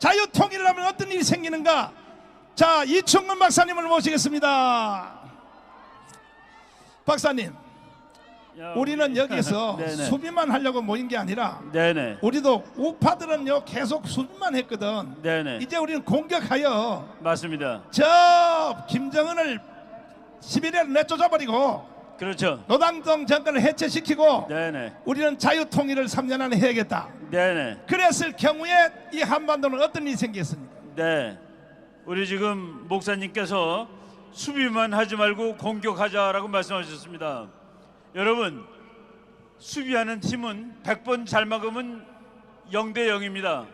자유 통일을 하면 어떤 일이 생기는가? 자, 이충근 박사님을 모시겠습니다. 박사님, 야, 우리는 여기서 네네. 수비만 하려고 모인 게 아니라 네네. 우리도 우파들은요 계속 수비만 했거든. 네네. 이제 우리는 공격하여 맞습니다. 저 김정은을 시베리아로 내쫓아버리고 그렇죠. 노당정 정권을 해체시키고 네네. 우리는 자유 통일을 3년 안에 해야겠다. 네네. 그랬을 경우에 이 한반도는 어떤 일이 생겼습니까? 네. 우리 지금 목사님께서 수비만 하지 말고 공격하자라고 말씀하셨습니다. 여러분, 수비하는 팀은 100번 잘 막으면 0대 0입니다.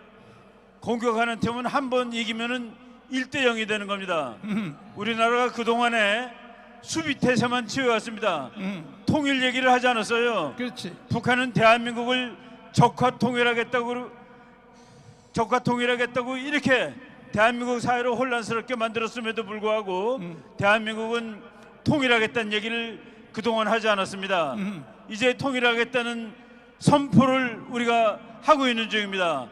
공격하는 팀은 한 번 이기면은 1대 0이 되는 겁니다. 우리나라가 그동안에 수비 태세만 치워왔습니다. 음, 통일 얘기를 하지 않았어요. 그렇지. 북한은 대한민국을 적화 통일하겠다고 적화 통일하겠다고 이렇게 대한민국 사회를 혼란스럽게 만들었음에도 불구하고 음. 대한민국은 통일하겠다는 얘기를 그동안 하지 않았습니다. 음. 이제 통일하겠다는 선포를 우리가 하고 있는 중입니다.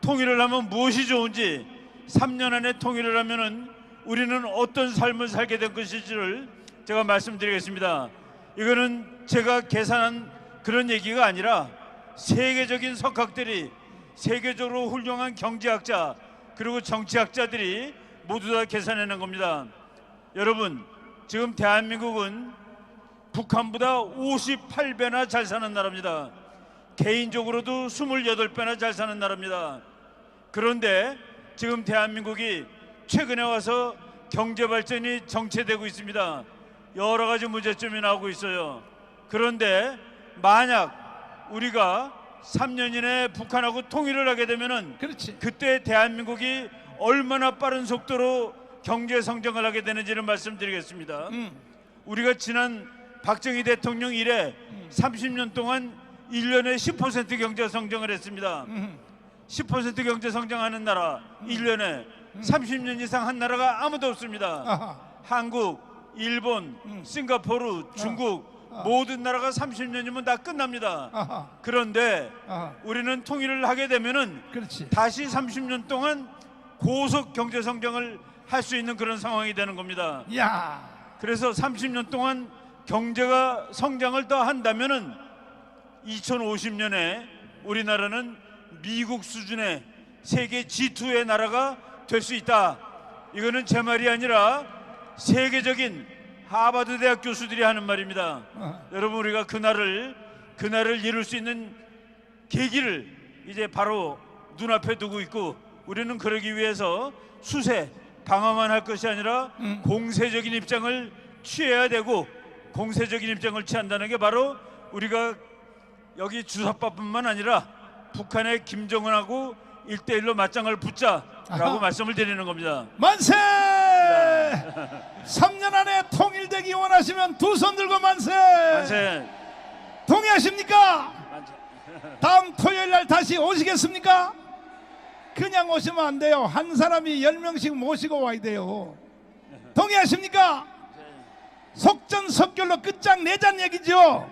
통일을 하면 무엇이 좋은지 3년 안에 통일을 하면은 우리는 어떤 삶을 살게 될 것인지를 제가 말씀드리겠습니다. 이거는 제가 계산한 그런 얘기가 아니라 세계적인 석학들이 세계적으로 훌륭한 경제학자 그리고 정치학자들이 모두 다 계산해낸 겁니다. 여러분, 지금 대한민국은 북한보다 58배나 잘 사는 나라입니다. 개인적으로도 28배나 잘 사는 나라입니다. 그런데 지금 대한민국이 최근에 와서 경제 발전이 정체되고 있습니다. 여러 가지 문제점이 나오고 있어요. 그런데 만약 우리가 3년 이내에 북한하고 통일을 하게 되면은 그렇지. 그때 대한민국이 얼마나 빠른 속도로 경제 성장을 하게 되는지를 말씀드리겠습니다. 음, 우리가 지난 박정희 대통령 이래 30년 동안 1년에 10% 경제 성장을 했습니다. 음, 10% 경제 성장하는 나라 1년에 30년 이상 한 나라가 아무도 없습니다. 아하. 한국, 일본, 싱가포르, 중국 모든 나라가 30년이면 다 끝납니다. 아하. 그런데 아하. 우리는 통일을 하게 되면은 그렇지. 다시 30년 동안 고속 경제 성장을 할 수 있는 그런 상황이 되는 겁니다. 야. 그래서 30년 동안 경제가 성장을 더 한다면은 2050년에 우리나라는 미국 수준의 세계 G2의 나라가 될 수 있다. 이거는 제 말이 아니라 세계적인 하버드 대학 교수들이 하는 말입니다. 어. 여러분 우리가 그날을 그날을 이룰 수 있는 계기를 이제 바로 눈앞에 두고 있고 우리는 그러기 위해서 수세 방어만 할 것이 아니라 음. 공세적인 입장을 취해야 되고 공세적인 입장을 취한다는 게 바로 우리가 여기 주사파뿐만 아니라 북한의 김정은하고 일대일로 맞짱을 붙자라고 아하. 말씀을 드리는 겁니다. 만세! 3년 안에 통일되기 원하시면 두 손 들고 만세! 만세. 동의하십니까? 만세. 다음 토요일 날 다시 오시겠습니까? 그냥 오시면 안 돼요. 한 사람이 10명씩 모시고 와야 돼요. 동의하십니까? 속전속결로 끝장내자는 얘기죠.